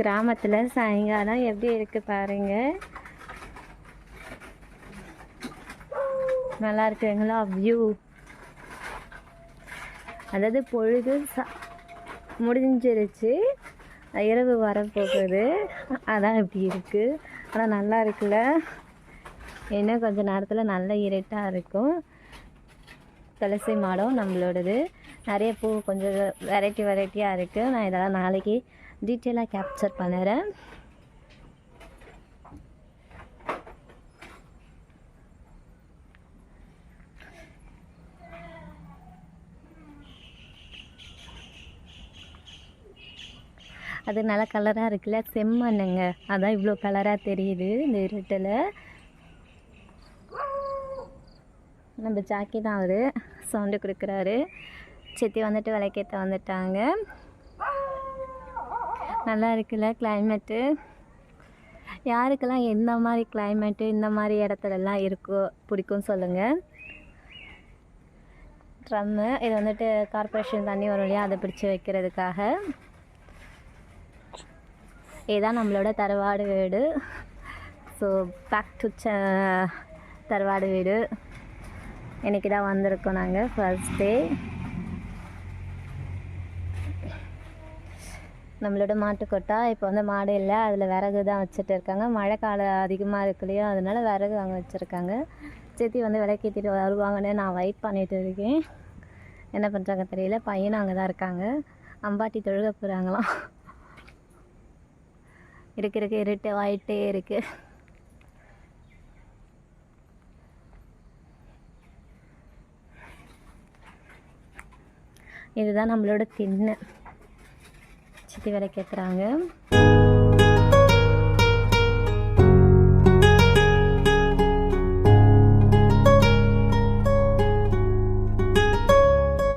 கிராமத்தில் சாயங்காலம் எப்படி இருக்கு பாருங்க. நல்லா இருக்குங்களா வியூ அதாவது பொழுது முடிஞ்சிருச்சு. இரவு வரப்போகுது. அதான் இப்படி இருக்குது ஆனால் நல்லா இருக்குல்ல? இன்னும் கொஞ்ச நேரத்தில் நல்ல இருட்டாக இருக்கும். துளசி மாடம் நம்மளோடது. நிறைய பூ கொஞ்சம் வெரைட்டி வெரைட்டியாக இருக்குது நான் இதெல்லாம் நாளைக்கு டீட்டெயிலாக கேப்சர் பண்ணுறேன். அது நல்ல கலராக இருக்குல்ல? செம்மண்ணுங்க. அதான் இவ்வளோ கலராக தெரியுது இந்த இருட்டில். நம்ம ஜாக்கி தான் அவர். சவுண்டு கொடுக்குறாரு. சித்தி வந்துட்டு விளக்கேற்ற வந்துட்டாங்க. நல்லா இருக்குல்ல கிளைமேட்டு யாருக்கெல்லாம் எந்த மாதிரி கிளைமேட்டு இந்த மாதிரி இடத்துலலாம் இருக்கோ பிடிக்கும் சொல்லுங்கள் ட்ரம்மு இது வந்துட்டு கார்ப்பரேஷன் தண்ணி வரும் இல்லையா அதை பிடிச்சி வைக்கிறதுக்காக. இதுதான் நம்மளோட தரவாடு வீடு. ஸோ பேக் டு தரவாடு வீடு. இன்றைக்கி தான் வந்திருக்கோம் நாங்கள் ஃபர்ஸ்ட் டே நம்மளோட மாட்டுக்கொட்டா இப்போ வந்து மாடு இல்லை அதில் விறகு தான் வச்சுட்டு இருக்காங்க. மழை காலம் அதிகமாக இருக்குல்லையா அதனால விறகு அங்கே வச்சுருக்காங்க. சித்தி வந்து விளக்கேற்றிட்டு வருவாங்கன்னு நான் வெயிட் பண்ணிகிட்டு இருக்கேன். என்ன பண்ணுறாங்க தெரியல பையனும் அங்கே தான் இருக்காங்க. அம்பாட்டி தொழுக போகிறாங்களாம் இருக்கு இருக்கு இருட்டு ஆயிட்டே இருக்கு. இதுதான் நம்மளோட திண்ணை. சித்தி விளக்கேற்றுறாங்க